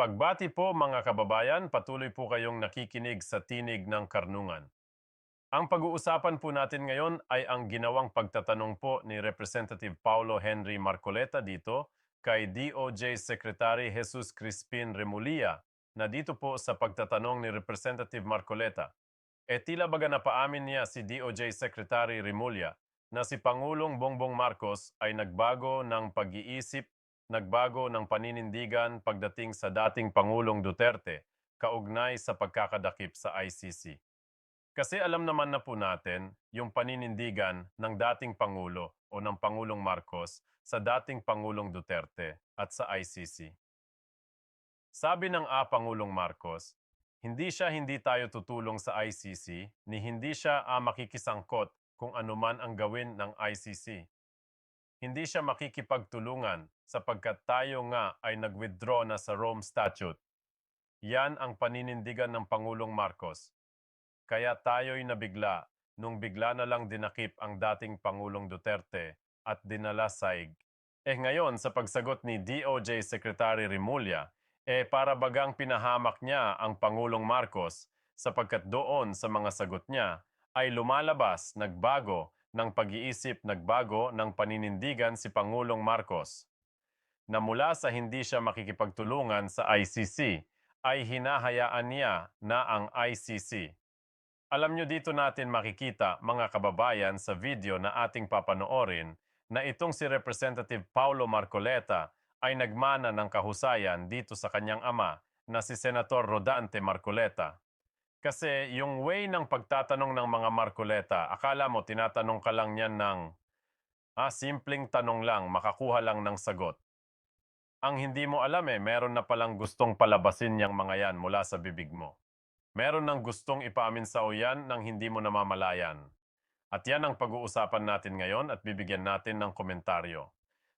Pagbati po mga kababayan, patuloy po kayong nakikinig sa Tinig ng Karnungan. Ang pag-uusapan po natin ngayon ay ang ginawang pagtatanong po ni Representative Paulo Henry Marcoleta dito kay DOJ Secretary Jesus Crispin Remulla na dito po sa pagtatanong ni Representative Marcoleta. E tila baga napaamin niya si DOJ Secretary Remulla na si Pangulong Bongbong Marcos ay nagbago ng pag-iisip nagbago ng paninindigan pagdating sa dating Pangulong Duterte kaugnay sa pagkakadakip sa ICC. Kasi alam naman na po natin yung paninindigan ng dating Pangulo o ng Pangulong Marcos sa dating Pangulong Duterte at sa ICC. Sabi ng A. Pangulong Marcos, hindi siya hindi tayo tutulong sa ICC ni hindi siya ah, makikisangkot kung anuman ang gawin ng ICC hindi siya makikipagtulungan sapagkat tayo nga ay nag-withdraw na sa Rome Statute. Yan ang paninindigan ng Pangulong Marcos. Kaya tayo'y nabigla nung bigla na lang dinakip ang dating Pangulong Duterte at dinala saig. Eh ngayon sa pagsagot ni DOJ Secretary Remulla, eh para bagang pinahamak niya ang Pangulong Marcos sapagkat doon sa mga sagot niya ay lumalabas, nagbago ng pag-iisip nagbago ng paninindigan si Pangulong Marcos na mula sa hindi siya makikipagtulungan sa ICC ay hinahayaan niya na ang ICC. Alam nyo dito natin makikita mga kababayan sa video na ating papanoorin na itong si Representative Paulo Marcoleta ay nagmana ng kahusayan dito sa kanyang ama na si Senator Rodante Marcoleta. Kasi yung way ng pagtatanong ng mga Marcoleta, akala mo tinatanong ka lang niyan ng ah, simpleng tanong lang, makakuha lang ng sagot. Ang hindi mo alam eh, meron na palang gustong palabasin yang mga yan mula sa bibig mo. Meron nang gustong ipaamin sa uyan nang hindi mo namamalayan. At yan ang pag-uusapan natin ngayon at bibigyan natin ng komentaryo.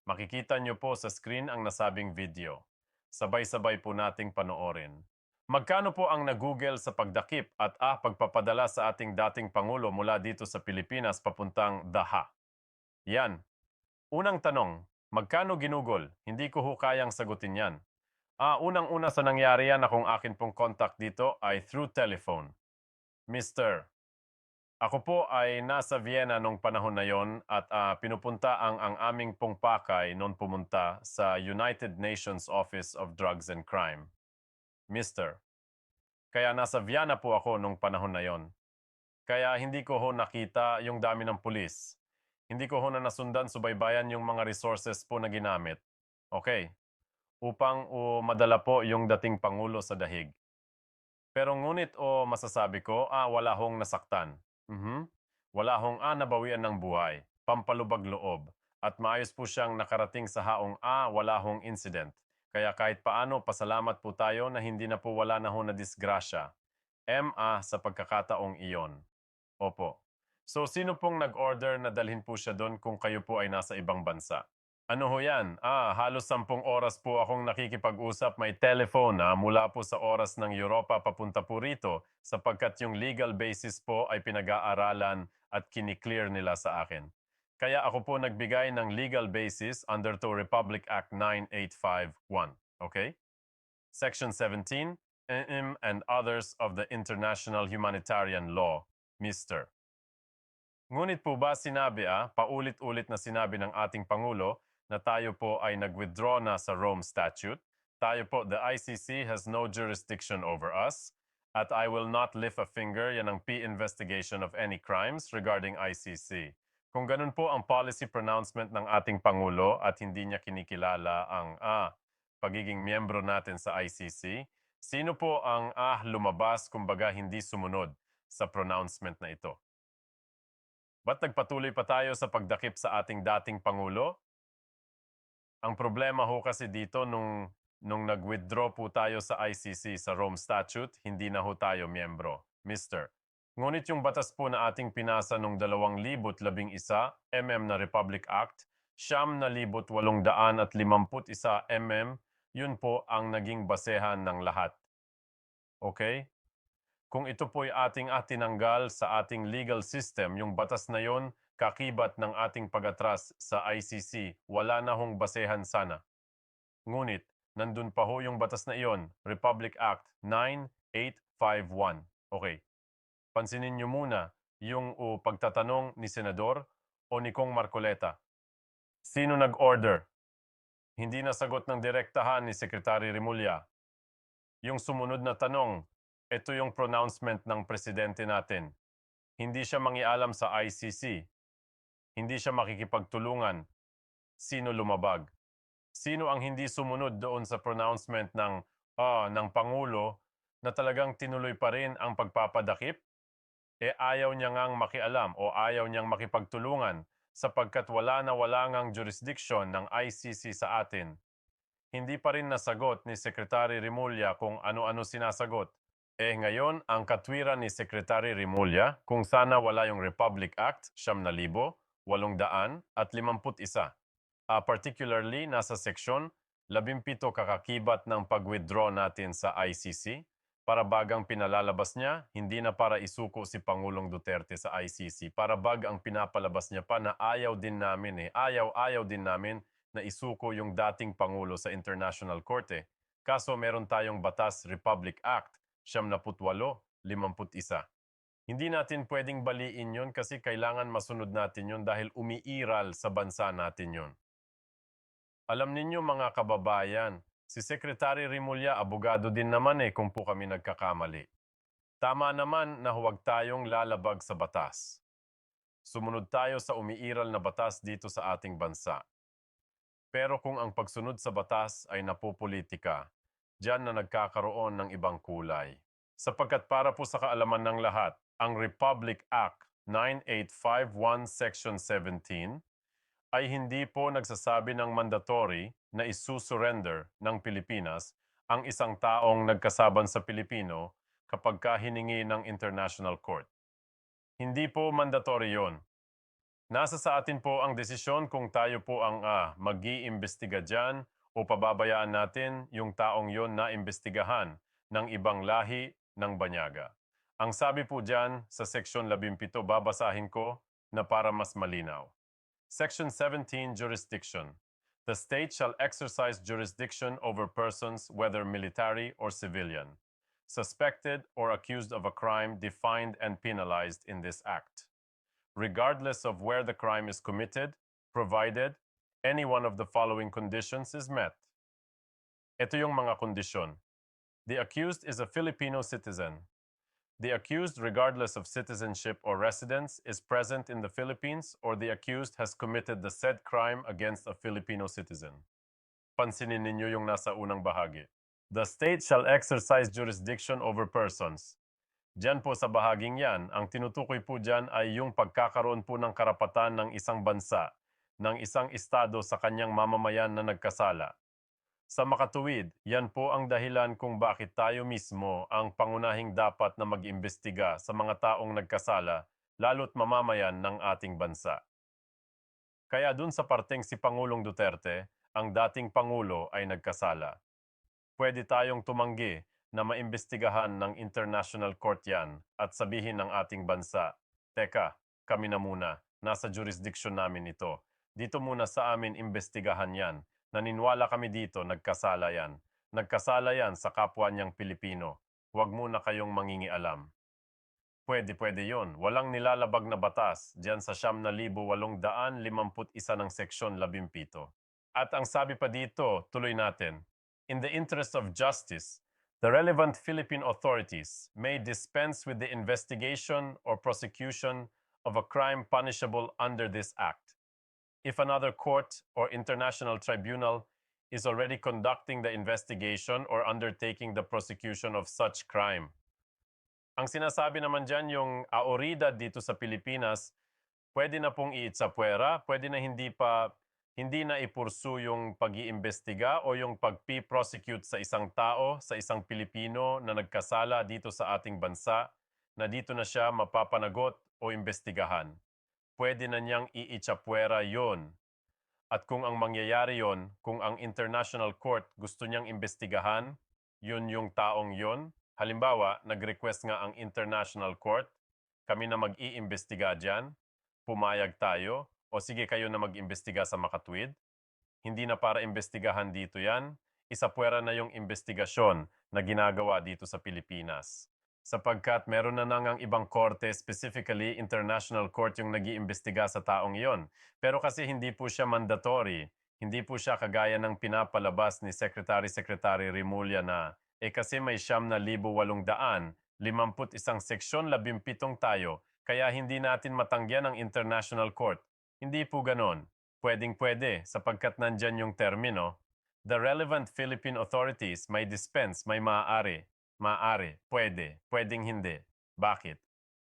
Makikita nyo po sa screen ang nasabing video. Sabay-sabay po nating panoorin. Magkano po ang nagugel sa pagdakip at ah pagpapadala sa ating dating Pangulo mula dito sa Pilipinas papuntang Daha? Yan. Unang tanong, magkano ginugol? Hindi ko ho kayang sagutin yan. Ah, unang-una sa nangyari yan akong akin pong contact dito ay through telephone. Mister, ako po ay nasa Vienna nung panahon na yon at ah, pinupunta ang ang aming pong pakay noon pumunta sa United Nations Office of Drugs and Crime. Mister. Kaya nasa Vienna po ako nung panahon na yon. Kaya hindi ko ho nakita yung dami ng pulis. Hindi ko ho na nasundan subaybayan yung mga resources po na ginamit. Okay. Upang o madala po yung dating Pangulo sa dahig. Pero ngunit o masasabi ko, ah, wala hong nasaktan. Mhm. Wala hong ah, nabawian ng buhay, pampalubag loob, at maayos po siyang nakarating sa haong ah, wala hong incident. Kaya kahit paano, pasalamat po tayo na hindi na po wala na ho na disgrasya. MA sa pagkakataong iyon. Opo. So sino pong nag-order na dalhin po siya doon kung kayo po ay nasa ibang bansa? Ano ho yan? Ah, halos sampung oras po akong nakikipag-usap may telephone ah, mula po sa oras ng Europa papunta po rito sapagkat yung legal basis po ay pinag-aaralan at kiniklear nila sa akin. Kaya ako po nagbigay ng legal basis under to Republic Act 9851. Okay? Section 17, MM and others of the International Humanitarian Law, Mr. Ngunit po ba sinabi ah, paulit-ulit na sinabi ng ating Pangulo na tayo po ay nag-withdraw na sa Rome Statute? Tayo po, the ICC has no jurisdiction over us at I will not lift a finger, yan ang P investigation of any crimes regarding ICC. Kung ganun po ang policy pronouncement ng ating Pangulo at hindi niya kinikilala ang ah, pagiging miyembro natin sa ICC, sino po ang ah, lumabas kumbaga hindi sumunod sa pronouncement na ito? Ba't nagpatuloy pa tayo sa pagdakip sa ating dating Pangulo? Ang problema ho kasi dito nung, nung nag-withdraw po tayo sa ICC sa Rome Statute, hindi na ho tayo miyembro. Mister, Ngunit yung batas po na ating pinasa noong 2011 MM na Republic Act, siyam na libot walong daan at limamput isa MM, yun po ang naging basehan ng lahat. Okay? Kung ito po ay ating atinanggal sa ating legal system, yung batas na yon kakibat ng ating pagatras sa ICC, wala na hong basehan sana. Ngunit, nandun pa ho yung batas na iyon, Republic Act 9851. Okay. Pansinin niyo muna yung o, pagtatanong ni Senador o ni Kong Marcoleta. Sino nag-order? Hindi nasagot ng direktahan ni Secretary Remulla. Yung sumunod na tanong, ito yung pronouncement ng presidente natin. Hindi siya mangialam sa ICC. Hindi siya makikipagtulungan. Sino lumabag? Sino ang hindi sumunod doon sa pronouncement ng ah, ng pangulo na talagang tinuloy pa rin ang pagpapadakip? Eh ayaw niya ngang makialam o ayaw niyang makipagtulungan sapagkat wala na wala ngang jurisdiction ng ICC sa atin. Hindi pa rin nasagot ni Secretary Remulla kung ano-ano sinasagot. Eh ngayon, ang katwiran ni Secretary Remulla kung sana wala yung Republic Act, siyam na libo, walong daan at limamput isa. Ah, particularly, nasa seksyon, labimpito kakakibat ng pag-withdraw natin sa ICC para bagang pinalalabas niya, hindi na para isuko si Pangulong Duterte sa ICC. Para bag ang pinapalabas niya pa na ayaw din namin eh. Ayaw-ayaw din namin na isuko yung dating Pangulo sa International Court eh. Kaso meron tayong batas Republic Act, siyam na putwalo, limamput isa. Hindi natin pwedeng baliin yon kasi kailangan masunod natin yon dahil umiiral sa bansa natin yon. Alam ninyo mga kababayan, si Secretary Rimulya abogado din naman eh kung po kami nagkakamali. Tama naman na huwag tayong lalabag sa batas. Sumunod tayo sa umiiral na batas dito sa ating bansa. Pero kung ang pagsunod sa batas ay napopolitika, diyan na nagkakaroon ng ibang kulay. Sapagkat para po sa kaalaman ng lahat, ang Republic Act 9851 Section 17 ay hindi po nagsasabi ng mandatory na isusurrender ng Pilipinas ang isang taong nagkasaban sa Pilipino kapag ka hiningi ng International Court. Hindi po mandatory yon. Nasa sa atin po ang desisyon kung tayo po ang ah, mag-iimbestiga dyan o pababayaan natin yung taong yon na imbestigahan ng ibang lahi ng banyaga. Ang sabi po dyan sa seksyon 17, babasahin ko na para mas malinaw. Section 17 Jurisdiction. The state shall exercise jurisdiction over persons, whether military or civilian, suspected or accused of a crime defined and penalized in this act, regardless of where the crime is committed, provided any one of the following conditions is met. Ito yung mga kondisyon. The accused is a Filipino citizen. The accused, regardless of citizenship or residence, is present in the Philippines or the accused has committed the said crime against a Filipino citizen. Pansinin ninyo yung nasa unang bahagi. The state shall exercise jurisdiction over persons. Diyan po sa bahaging yan, ang tinutukoy po dyan ay yung pagkakaroon po ng karapatan ng isang bansa, ng isang estado sa kanyang mamamayan na nagkasala. Sa makatuwid, yan po ang dahilan kung bakit tayo mismo ang pangunahing dapat na mag-imbestiga sa mga taong nagkasala, lalo't mamamayan ng ating bansa. Kaya dun sa parteng si Pangulong Duterte, ang dating Pangulo ay nagkasala. Pwede tayong tumanggi na maimbestigahan ng International Court yan at sabihin ng ating bansa, Teka, kami na muna, nasa jurisdiction namin ito. Dito muna sa amin imbestigahan yan Naniniwala kami dito, nagkasala yan. Nagkasala yan sa kapwa niyang Pilipino. Huwag muna kayong mangingialam. Pwede, pwede yon. Walang nilalabag na batas diyan sa siyam na libo walong daan limamput isa ng seksyon labimpito. At ang sabi pa dito, tuloy natin, In the interest of justice, the relevant Philippine authorities may dispense with the investigation or prosecution of a crime punishable under this act if another court or international tribunal is already conducting the investigation or undertaking the prosecution of such crime. Ang sinasabi naman dyan yung aoridad dito sa Pilipinas, pwede na pong iitsapwera, pwede na hindi pa hindi na ipursu yung pag-iimbestiga o yung pag-prosecute sa isang tao, sa isang Pilipino na nagkasala dito sa ating bansa, na dito na siya mapapanagot o imbestigahan pwede na niyang iitsapwera yon. At kung ang mangyayari yon, kung ang International Court gusto niyang imbestigahan, yun yung taong yon. Halimbawa, nag-request nga ang International Court, kami na mag-iimbestiga dyan, pumayag tayo, o sige kayo na mag-imbestiga sa makatwid. Hindi na para imbestigahan dito yan, isapuwera na yung investigasyon na ginagawa dito sa Pilipinas. Sapagkat meron na nang ang ibang korte, specifically International Court yung nag-iimbestiga sa taong iyon. Pero kasi hindi po siya mandatory, hindi po siya kagaya ng pinapalabas ni Secretary-Secretary Rimulya na eh kasi may siyam na libo walong daan, limamput isang seksyon labimpitong tayo, kaya hindi natin matanggihan ang International Court. Hindi po ganon. Pwedeng pwede sapagkat nandyan yung termino. The relevant Philippine authorities may dispense, may maaari, maaari, pwede, pwedeng hindi. Bakit?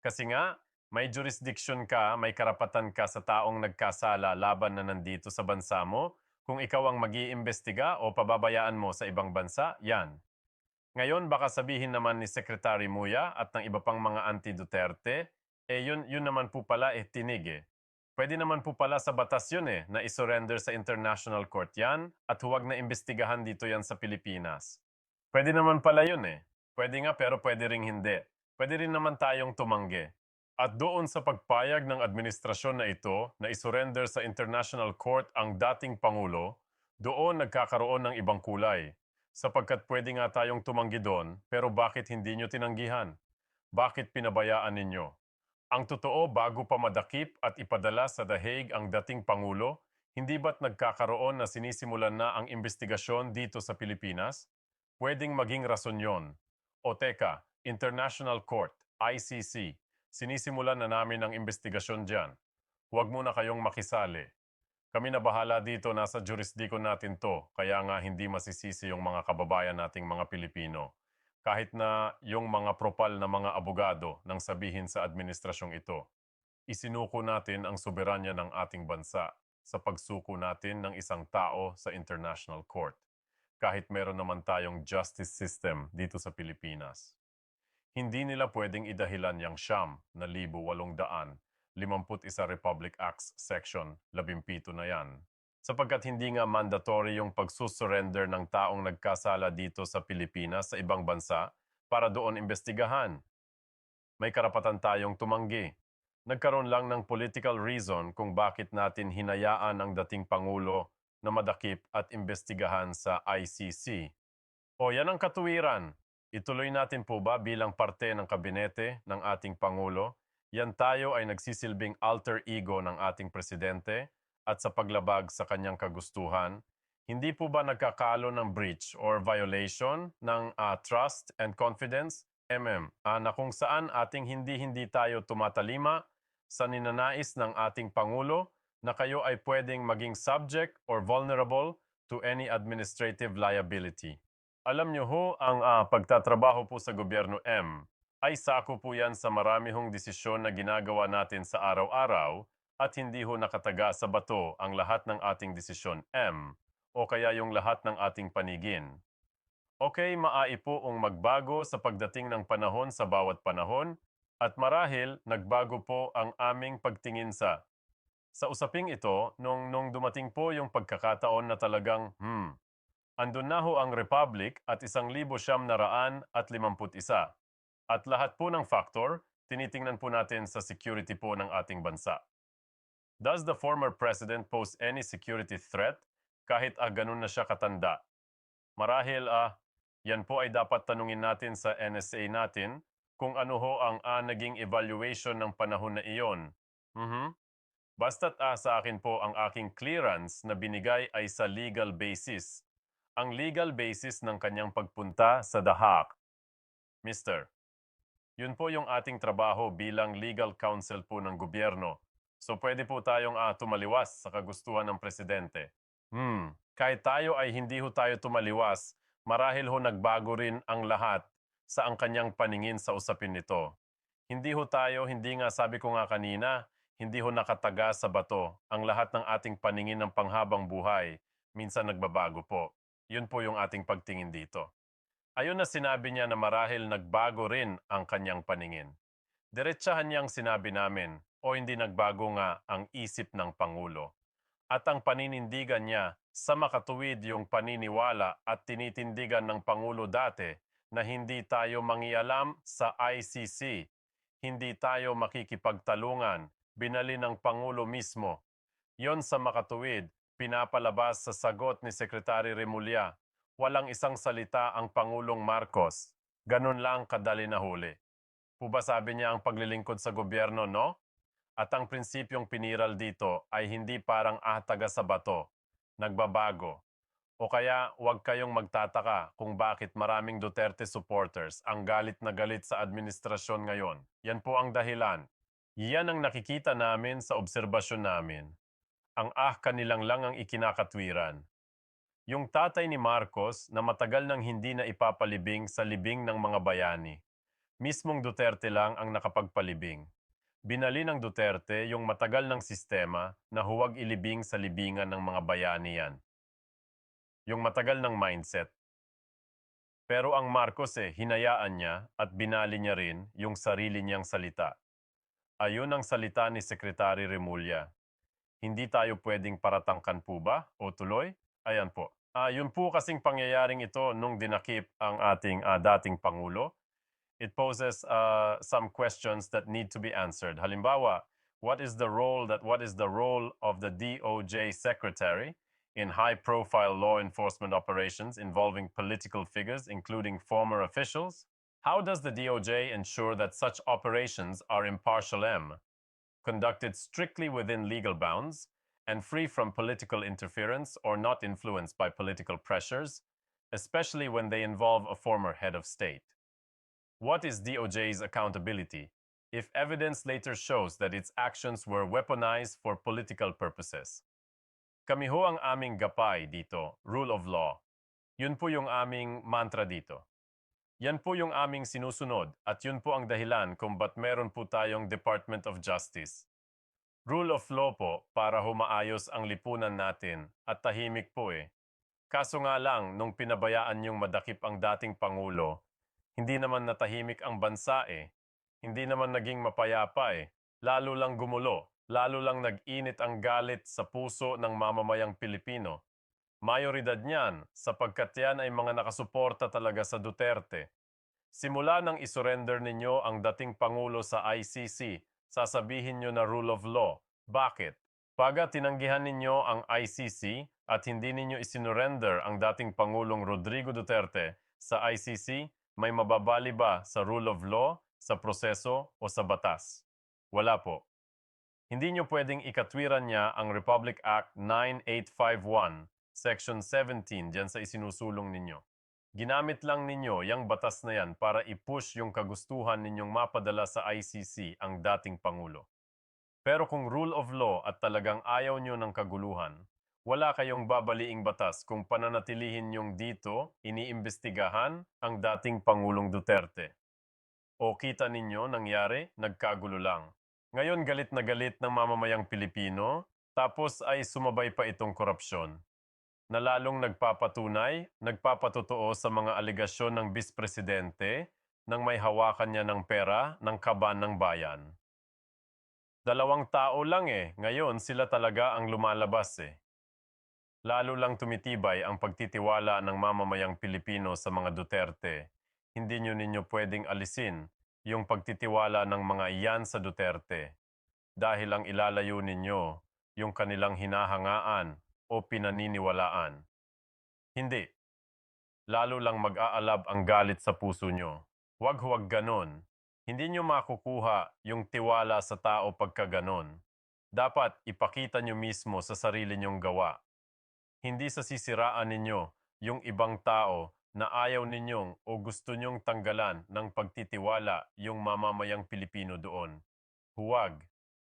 Kasi nga, may jurisdiction ka, may karapatan ka sa taong nagkasala laban na nandito sa bansa mo. Kung ikaw ang mag iimbestiga o pababayaan mo sa ibang bansa, yan. Ngayon, baka sabihin naman ni Secretary Muya at ng iba pang mga anti-Duterte, eh yun, yun naman po pala eh tinig eh. Pwede naman po pala sa batas yun eh, na isurrender sa International Court yan at huwag na imbestigahan dito yan sa Pilipinas. Pwede naman pala yun eh. Pwede nga pero pwede ring hindi. Pwede rin naman tayong tumanggi. At doon sa pagpayag ng administrasyon na ito na isurrender sa International Court ang dating Pangulo, doon nagkakaroon ng ibang kulay. Sapagkat pwede nga tayong tumanggi doon, pero bakit hindi nyo tinanggihan? Bakit pinabayaan ninyo? Ang totoo bago pa madakip at ipadala sa The Hague ang dating Pangulo, hindi ba't nagkakaroon na sinisimulan na ang investigasyon dito sa Pilipinas? Pwedeng maging rason yon. O teka, International Court, ICC, sinisimulan na namin ang investigasyon dyan. Huwag muna kayong makisali. Kami na bahala dito, nasa jurisdiction natin to, kaya nga hindi masisisi yung mga kababayan nating mga Pilipino. Kahit na yung mga propal na mga abogado nang sabihin sa administrasyong ito, isinuko natin ang soberanya ng ating bansa sa pagsuko natin ng isang tao sa International Court kahit meron naman tayong justice system dito sa Pilipinas. Hindi nila pwedeng idahilan yung siyam na libo Republic Acts Section, labimpito na yan. Sapagkat hindi nga mandatory yung pagsusurrender ng taong nagkasala dito sa Pilipinas sa ibang bansa para doon imbestigahan. May karapatan tayong tumanggi. Nagkaroon lang ng political reason kung bakit natin hinayaan ang dating Pangulo na madakip at imbestigahan sa ICC. O yan ang katuwiran. Ituloy natin po ba bilang parte ng kabinete ng ating Pangulo? Yan tayo ay nagsisilbing alter ego ng ating presidente at sa paglabag sa kanyang kagustuhan. Hindi po ba nagkakalo ng breach or violation ng uh, trust and confidence? MM, uh, na kung saan ating hindi-hindi tayo tumatalima sa ninanais ng ating Pangulo na kayo ay pwedeng maging subject or vulnerable to any administrative liability. Alam niyo ho, ang uh, pagtatrabaho po sa gobyerno M ay sako po yan sa marami hong desisyon na ginagawa natin sa araw-araw at hindi ho nakataga sa bato ang lahat ng ating desisyon M o kaya yung lahat ng ating panigin. Okay, maaipoong magbago sa pagdating ng panahon sa bawat panahon at marahil nagbago po ang aming pagtingin sa sa usaping ito, nung, nung dumating po yung pagkakataon na talagang, hmm, andun na ho ang Republic at isang libo siyam na raan at limamput isa. At lahat po ng factor, tinitingnan po natin sa security po ng ating bansa. Does the former president pose any security threat kahit ah, ganun na siya katanda? Marahil ah, yan po ay dapat tanungin natin sa NSA natin kung ano ho ang ah, naging evaluation ng panahon na iyon. Mhm. Basta't ah, sa akin po ang aking clearance na binigay ay sa legal basis. Ang legal basis ng kanyang pagpunta sa The Hague. Mister, yun po yung ating trabaho bilang legal counsel po ng gobyerno. So pwede po tayong ah, tumaliwas sa kagustuhan ng presidente. Hmm, kahit tayo ay hindi ho tayo tumaliwas, marahil ho nagbago rin ang lahat sa ang kanyang paningin sa usapin nito. Hindi ho tayo, hindi nga sabi ko nga kanina, hindi ho nakataga sa bato ang lahat ng ating paningin ng panghabang buhay. Minsan nagbabago po. Yun po yung ating pagtingin dito. Ayon na sinabi niya na marahil nagbago rin ang kanyang paningin. Diretsahan niyang sinabi namin o hindi nagbago nga ang isip ng Pangulo. At ang paninindigan niya sa makatuwid yung paniniwala at tinitindigan ng Pangulo dati na hindi tayo mangialam sa ICC, hindi tayo makikipagtalungan, binali ng Pangulo mismo. Yon sa makatuwid, pinapalabas sa sagot ni Secretary Remulla. walang isang salita ang Pangulong Marcos. Ganun lang kadali na huli. Po ba sabi niya ang paglilingkod sa gobyerno, no? At ang prinsipyong piniral dito ay hindi parang ahtaga sa bato, nagbabago. O kaya huwag kayong magtataka kung bakit maraming Duterte supporters ang galit na galit sa administrasyon ngayon. Yan po ang dahilan. Yan ang nakikita namin sa obserbasyon namin. Ang ah kanilang lang ang ikinakatwiran. Yung tatay ni Marcos na matagal nang hindi na ipapalibing sa libing ng mga bayani. Mismong Duterte lang ang nakapagpalibing. Binali ng Duterte yung matagal ng sistema na huwag ilibing sa libingan ng mga bayani yan. Yung matagal ng mindset. Pero ang Marcos eh, hinayaan niya at binali niya rin yung sarili niyang salita. Ayun ang salita ni Secretary Remulla. Hindi tayo pwedeng paratangkan po ba o tuloy? Ayan po. Ah, yun po kasing pangyayaring ito nung dinakip ang ating ah, dating Pangulo. It poses uh, some questions that need to be answered. Halimbawa, what is the role that what is the role of the DOJ secretary in high-profile law enforcement operations involving political figures including former officials? How does the DOJ ensure that such operations are impartial M, conducted strictly within legal bounds and free from political interference or not influenced by political pressures, especially when they involve a former head of state? What is DOJ's accountability if evidence later shows that its actions were weaponized for political purposes? Kami ho ang aming gapay dito, rule of law. Yun po yung aming mantra dito. Yan po yung aming sinusunod at yun po ang dahilan kung ba't meron po tayong Department of Justice. Rule of law po para humaayos ang lipunan natin at tahimik po eh. Kaso nga lang, nung pinabayaan yung madakip ang dating Pangulo, hindi naman natahimik ang bansa eh. Hindi naman naging mapayapa eh. Lalo lang gumulo, lalo lang nag-init ang galit sa puso ng mamamayang Pilipino. Mayoridad niyan sapagkat yan ay mga nakasuporta talaga sa Duterte. Simula nang isurrender ninyo ang dating Pangulo sa ICC, sasabihin nyo na rule of law. Bakit? Paga tinanggihan ninyo ang ICC at hindi ninyo isinurrender ang dating Pangulong Rodrigo Duterte sa ICC, may mababali ba sa rule of law, sa proseso o sa batas? Wala po. Hindi nyo pwedeng ikatwiran niya ang Republic Act 9851, Section 17 dyan sa isinusulong ninyo. Ginamit lang ninyo yung batas na yan para i-push yung kagustuhan ninyong mapadala sa ICC ang dating Pangulo. Pero kung rule of law at talagang ayaw nyo ng kaguluhan, wala kayong babaliing batas kung pananatilihin yung dito iniimbestigahan ang dating Pangulong Duterte. O kita ninyo nangyari, nagkagulo lang. Ngayon galit na galit ng mamamayang Pilipino, tapos ay sumabay pa itong korupsyon. Na lalong nagpapatunay, nagpapatotoo sa mga aligasyon ng bispresidente nang may hawakan niya ng pera ng kaban ng bayan. Dalawang tao lang eh, ngayon sila talaga ang lumalabas eh. Lalo lang tumitibay ang pagtitiwala ng mamamayang Pilipino sa mga Duterte. Hindi nyo ninyo pwedeng alisin yung pagtitiwala ng mga iyan sa Duterte dahil ang ilalayo ninyo yung kanilang hinahangaan o pinaniniwalaan. Hindi. Lalo lang mag-aalab ang galit sa puso nyo. Huwag huwag ganon. Hindi nyo makukuha yung tiwala sa tao pagka ganon. Dapat ipakita nyo mismo sa sarili nyong gawa hindi sa sisiraan ninyo yung ibang tao na ayaw ninyong o gusto nyong tanggalan ng pagtitiwala yung mamamayang Pilipino doon. Huwag,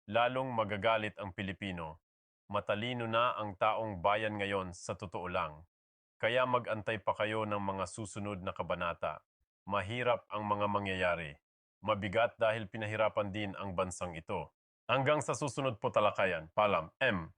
lalong magagalit ang Pilipino. Matalino na ang taong bayan ngayon sa totoo lang. Kaya magantay pa kayo ng mga susunod na kabanata. Mahirap ang mga mangyayari. Mabigat dahil pinahirapan din ang bansang ito. Hanggang sa susunod po talakayan. Palam, M.